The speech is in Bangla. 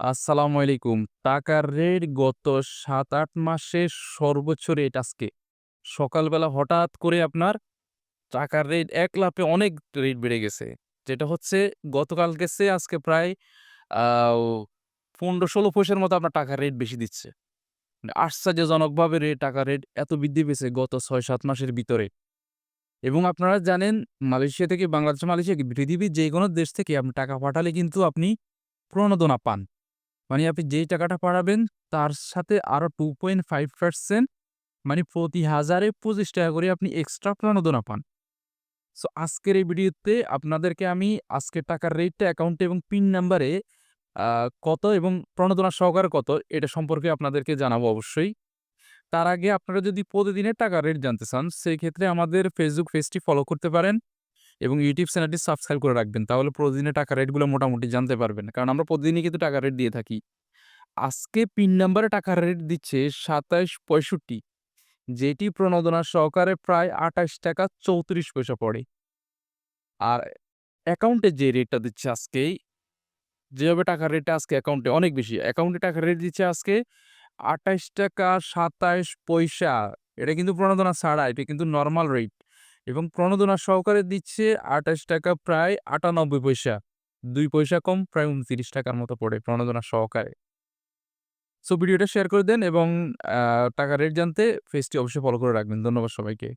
আসসালামু আলাইকুম। টাকার রেট গত ৭-৮ মাসে সর্বোচ্চ রেট আজকে। সকালবেলা হঠাৎ করে আপনার টাকার রেট এক লাফে অনেক রেট বেড়ে গেছে। যেটা হচ্ছে গতকালকে চেয়ে আজকে প্রায় পনেরো ষোলো পয়সার মতো আপনার টাকার রেট বেশি দিচ্ছে। মানে আশ্চর্যজনকভাবে রে টাকার রেট এত বৃদ্ধি পেয়েছে গত ৬-৭ মাসের ভিতরে। এবং আপনারা জানেন মালয়েশিয়া থেকে বাংলাদেশ, মালয়েশিয়া কি যে যেকোনো দেশ থেকে আপনি টাকা পাঠালে কিন্তু আপনি প্রণোদনা পান। মানে আপনি যেই টাকাটা পাঠাবেন, তার সাথে আরও 2.5% মানে প্রতি হাজারে ৳২৫ করে আপনি এক্সট্রা প্রণোদনা পান। সো আজকের এই ভিডিওতে আপনাদেরকে আমি আজকের টাকার রেটটা অ্যাকাউন্টে এবং পিন নাম্বারে কত এবং প্রণোদনা সহকারে কত, এটা সম্পর্কে আপনাদেরকে জানাব অবশ্যই। তার আগে আপনারা যদি প্রতিদিনের টাকার রেট জানতে চান সেক্ষেত্রে আমাদের ফেসবুক পেজটি ফলো করতে পারেন এবং ইউটিউব চ্যানেলটি সাবস্ক্রাইব করে রাখবেন। তাহলে প্রতিদিনের টাকা রেটগুলো মোটামুটি জানতে পারবেন। কারণ আমরা প্রতিদিনই কিন্তু টাকা রেট দিয়ে থাকি। আজকে পিন নাম্বারে টাকার রেট দিচ্ছে ২৭.৬৫ যেটি প্রণোদনা সহকারে প্রায় ৳২৮.৩৪ পড়ে। আর অ্যাকাউন্টে যে রেটটা দিচ্ছে আজকে যেভাবে টাকার রেটটা আজকে অ্যাকাউন্টে অনেক বেশি। অ্যাকাউন্টে টাকার রেট দিচ্ছে আজকে ৳২৮.২৭ এটা কিন্তু প্রণোদনা ছাড়া, এটা কিন্তু নর্মাল রেট এবং প্রণোদনা সহকারে দিচ্ছে ৳২৮ প্রায় ৯৮ পয়সা। দুই পয়সা কম, প্রায় ৳২৯ মতো পড়ে প্রণোদনা সহকারে। সো ভিডিওটা শেয়ার করে দেন এবং টাকা টাকার রেট জানতে ফেসটি অবশ্যই ফলো করে রাখবেন। ধন্যবাদ সবাইকে।